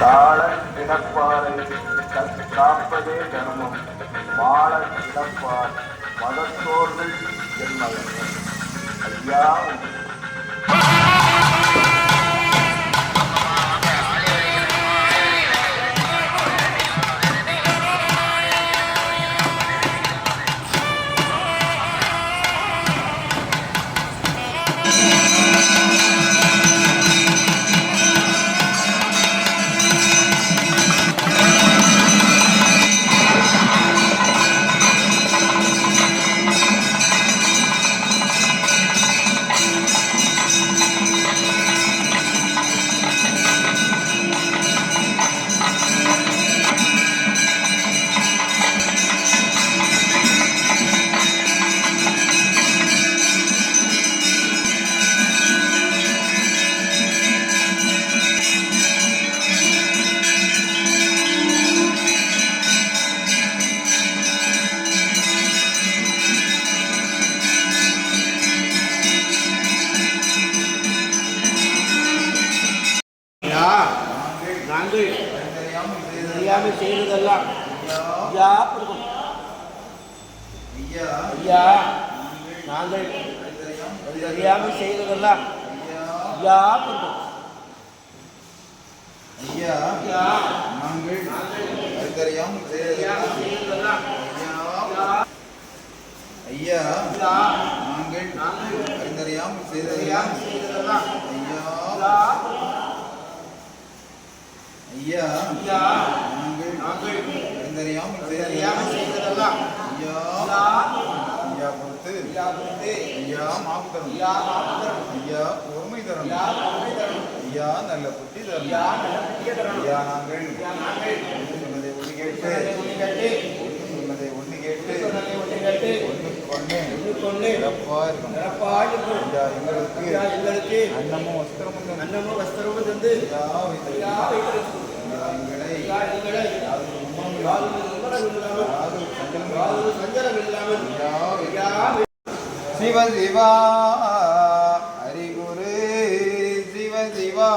தாழ கிடப்பாரை காப்பதே தர்மம் வாழ கிடப்பார் மதத்தோர்கள் என்பதன் ஐயா ஐயா தெரியாமல் செய்வதெல்லாம் ஐயா கொடுக்கும் ஐயா நாங்கள் தெரியாமல் செய்வதெல்லாம் ஐயா கொடுக்கும் ஐயா ஐயா நாங்கள் செய்ததெல்லாம் செய்வதெல்லாம் ஐயா ஐயா. நாங்கள் நாங்கள் அறிந்தறியாமல் செய்ததெல்லாம் தெரியாமல் செய்வதெல்லாம் ஐயா ஐயா ஐயா அறிந்தறியாமல் தெரியாமல் செய்ததெல்லாம் ஐயா ஐயா பொறுத்து ஐயா கொடுத்து ஐயா மாப்பு தரும் ஐயா பொறுமை தரும் ஐயா பொறுமை தரும் ஐயா நல்ல புத்தி தரும் ஐயா நல்ல புத்திய தரும் ஐயா நாங்கள் ஐயா நாங்கள் ஒன்று சொன்னதை ஒன்று கேட்டு சொன்னதை ஒன்று கேட்டு ஒன்று சொன்னதை ஒன்று கேட்டு சொன்னதை ஒன்று கேட்டு ஒன்றுக்கு ஒன்று ஒன்றுக்கு ஒன்று சிறப்பா இருக்கும் சிறப்பாக இருக்கும் ஐயா எங்களுக்கு ஐயா எங்களுக்கு அன்னமும் வஸ்திரமும் அன்னமும் வஸ்திரமும் தந்து ஐயா வைத்திருக்கும் சிவ சிவா ஹரிகுரு சிவ சிவா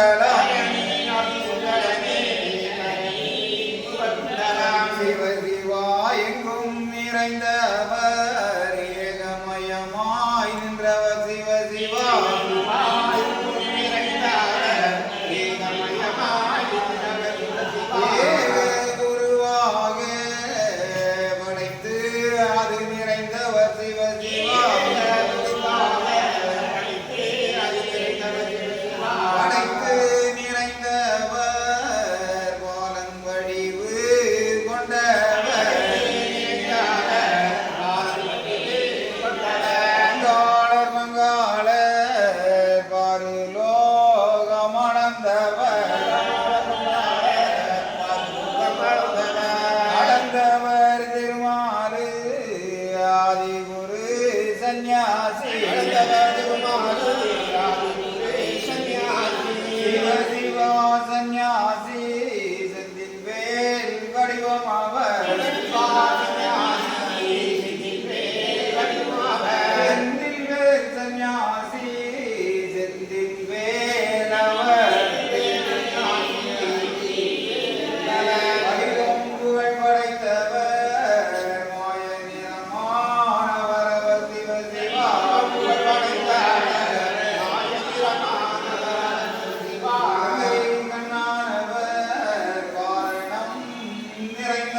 تعالى நிறைந்த